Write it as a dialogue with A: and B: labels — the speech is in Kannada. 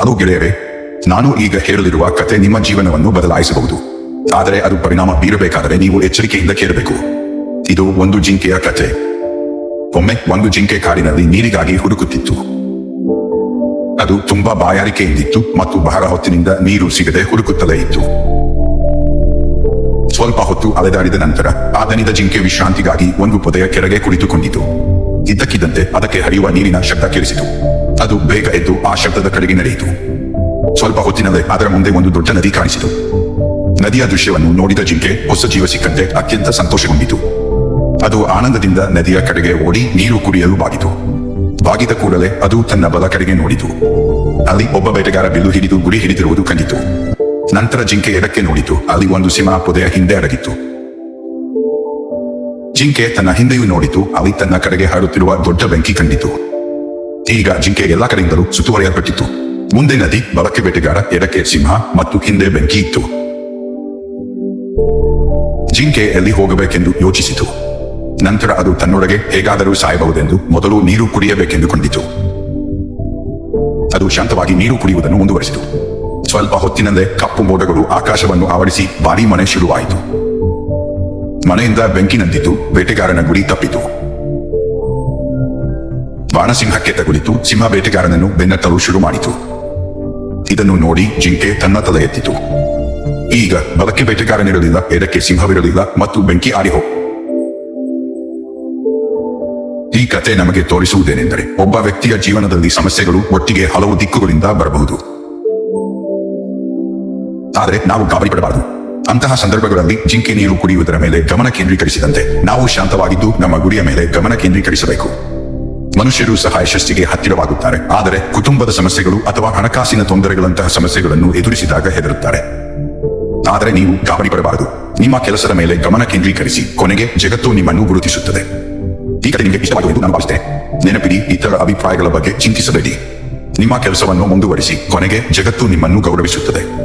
A: ಹಲೋ ಗೆಳೆಯರೇ, ನಾನು ಈಗ ಹೇಳಲಿರುವ ಕತೆ ನಿಮ್ಮ ಜೀವನವನ್ನು ಬದಲಾಯಿಸಬಹುದು. ಆದರೆ ಅದು ಪರಿಣಾಮ ಬೀರಬೇಕಾದರೆ ನೀವು ಎಚ್ಚರಿಕೆಯಿಂದ ಕೇಳಬೇಕು. ಇದು ಒಂದು ಜಿಂಕೆಯ ಕತೆ. ಒಮ್ಮೆ ಒಂದು ಜಿಂಕೆ ಕಾಡಿನಲ್ಲಿ ನೀರಿಗಾಗಿ ಹುಡುಕುತ್ತಿತ್ತು. ಅದು ತುಂಬಾ ಬಾಯಾರಿಕೆಯಿಂದಿತ್ತು ಮತ್ತು ಬಹಳ ಹೊತ್ತಿನಿಂದ ನೀರು ಸಿಗದೆ ಹುಡುಕುತ್ತಲೇ ಇತ್ತು. ಸ್ವಲ್ಪ ಹೊತ್ತು ಅಲೆದಾಡಿದ ನಂತರ, ಆ ದನಿದ ಜಿಂಕೆ ವಿಶ್ರಾಂತಿಗಾಗಿ ಒಂದು ಪೊದೆಯ ಕೆಳಗೆ ಕುಳಿತುಕೊಂಡಿತು. ಇದ್ದಕ್ಕಿದ್ದಂತೆ ಅದಕ್ಕೆ ಹರಿಯುವ ನೀರಿನ ಶಬ್ದ ಕೇಳಿಸಿತು. ಅದು ಬೇಗ ಎದ್ದು ಆ ಶಬ್ದದ ಕಡೆಗೆ ನಡೆಯಿತು. ಸ್ವಲ್ಪ ಹೊತ್ತಿನಲ್ಲೇ ಅದರ ಮುಂದೆ ಒಂದು ದೊಡ್ಡ ನದಿ ಕಾಣಿಸಿತು. ನದಿಯ ದೃಶ್ಯವನ್ನು ನೋಡಿದ ಜಿಂಕೆ ಹೊಸ ಜೀವ ಸಿಕ್ಕಂತೆ ಅತ್ಯಂತ ಸಂತೋಷಗೊಂಡಿತು. ಅದು ಆನಂದದಿಂದ ನದಿಯ ಕಡೆಗೆ ಓಡಿ ನೀರು ಕುಡಿಯಲು ಬಾಗಿತು. ಬಾಗಿದ ಕೂಡಲೇ ಅದು ತನ್ನ ಬಲ ಕಡೆಗೆ ನೋಡಿತು. ಅಲ್ಲಿ ಒಬ್ಬ ಬೇಟೆಗಾರ ಬಿಲ್ಲು ಹಿಡಿದು ಗುರಿ ಹಿಡಿದಿರುವುದು ಕಂಡಿತು. ನಂತರ ಜಿಂಕೆ ಎಡಕ್ಕೆ ನೋಡಿತು. ಅಲ್ಲಿ ಒಂದು ಸಿಂಹ ಪೊದೆಯ ಹಿಂದೆ ಅಡಗಿತ್ತು. ಜಿಂಕೆ ತನ್ನ ಹಿಂದೆಯೂ ನೋಡಿತು. ಅಲ್ಲಿ ತನ್ನ ಕಡೆಗೆ ಹರಡುತ್ತಿರುವ ದೊಡ್ಡ ಬೆಂಕಿ ಕಂಡಿತು. ಈಗ ಜಿಂಕೆ ಎಲ್ಲಾ ಕಡೆಯಿಂದಲೂ ಸುತ್ತುವರಿಯಲ್ಪಟ್ಟಿತ್ತು ಮುಂದೆ ನದಿ, ಬಲಕ್ಕೆ ಬೇಟೆಗಾರ ಎಡಕ್ಕೆ ಸಿಂಹ ಮತ್ತು ಹಿಂದೆ ಬೆಂಕಿ ಇತ್ತು. ಜಿಂಕೆ ಎಲ್ಲಿ ಹೋಗಬೇಕೆಂದು ಯೋಚಿಸಿತು. ನಂತರ ಅದು ತನ್ನೊಳಗೆ ಹೇಗಾದರೂ ಸಾಯಬಹುದೆಂದು ಮೊದಲು ನೀರು ಕುಡಿಯಬೇಕೆಂದು ಕಂಡಿತು ಅದು ಶಾಂತವಾಗಿ ನೀರು ಕುಡಿಯುವುದನ್ನು ಮುಂದುವರಿಸಿತು. ಸ್ವಲ್ಪ ಹೊತ್ತಿನಲ್ಲೇ ಕಪ್ಪು ಮೋಡಗಳು ಆಕಾಶವನ್ನು ಆವರಿಸಿ ಭಾರೀ ಮನೆ ಶುರುವಾಯಿತು. ಮನೆಯಿಂದ ಬೆಂಕಿ ನಂದಿತು ಬೇಟೆಗಾರನ ಗುಡಿ ತಪ್ಪಿತು. ಬಾಣಸಿಂಹಕ್ಕೆ ತಗುಲಿತು, ಸಿಂಹ ಬೇಟೆಗಾರನನ್ನು ಬೆನ್ನತ್ತಲು ಶುರು ಮಾಡಿತು. ಇದನ್ನು ನೋಡಿ ಜಿಂಕೆ ತನ್ನ ತಲೆ ಎತ್ತಿತು. ಈಗ ಬಲಕ್ಕೆ ಬೇಟೆಗಾರನಿರಲಿಲ್ಲ ಎಡಕ್ಕೆ ಸಿಂಹವಿರಲಿಲ್ಲ ಮತ್ತು ಬೆಂಕಿ ಆಡಿ ಈ ಕತೆ ನಮಗೆ ತೋರಿಸುವುದೇನೆಂದರೆ ಒಬ್ಬ ವ್ಯಕ್ತಿಯ ಜೀವನದಲ್ಲಿ ಸಮಸ್ಯೆಗಳು ಒಟ್ಟಿಗೆ ಹಲವು ದಿಕ್ಕುಗಳಿಂದ ಬರಬಹುದು. ಆದರೆ ನಾವು ಗಾಬರಿ ಪಡಬಾರದು ಅಂತಹ ಸಂದರ್ಭಗಳಲ್ಲಿ ಜಿಂಕೆ ನೀರು ಕುಡಿಯುವುದರ ಮೇಲೆ ಗಮನ ಕೇಂದ್ರೀಕರಿಸಿದಂತೆ ನಾವು ಶಾಂತವಾಗಿದ್ದು ನಮ್ಮ ಗುರಿಯ ಮೇಲೆ ಗಮನ ಕೇಂದ್ರೀಕರಿಸಬೇಕು. ಮನುಷ್ಯರು ಸಹ ಯಶಸ್ಸಿಗೆ ಹತ್ತಿರವಾಗುತ್ತಾರೆ. ಆದರೆ ಕುಟುಂಬದ ಸಮಸ್ಯೆಗಳು ಅಥವಾ ಹಣಕಾಸಿನ ತೊಂದರೆಗಳಂತಹ ಸಮಸ್ಯೆಗಳನ್ನು ಎದುರಿಸಿದಾಗ ಹೆದರುತ್ತಾರೆ. ಆದರೆ ನೀವು ಗಾಬರಿ ಪಡಬಾರದು ನಿಮ್ಮ ಕೆಲಸದ ಮೇಲೆ ಗಮನ ಕೇಂದ್ರೀಕರಿಸಿ ಕೊನೆಗೆ ಜಗತ್ತು ನಿಮ್ಮನ್ನು ಗುರುತಿಸುತ್ತದೆ. ಈ ಕಡೆ ನಿಮಗೆ ಇಷ್ಟವಾಗುವುದು ನಾನು ನೆನಪಿಡಿ, ಇತರ ಅಭಿಪ್ರಾಯಗಳ ಬಗ್ಗೆ ಚಿಂತಿಸಬೇಡಿ. ನಿಮ್ಮ ಕೆಲಸವನ್ನು ಮುಂದುವರಿಸಿ ಕೊನೆಗೆ ಜಗತ್ತು ನಿಮ್ಮನ್ನು ಗೌರವಿಸುತ್ತದೆ.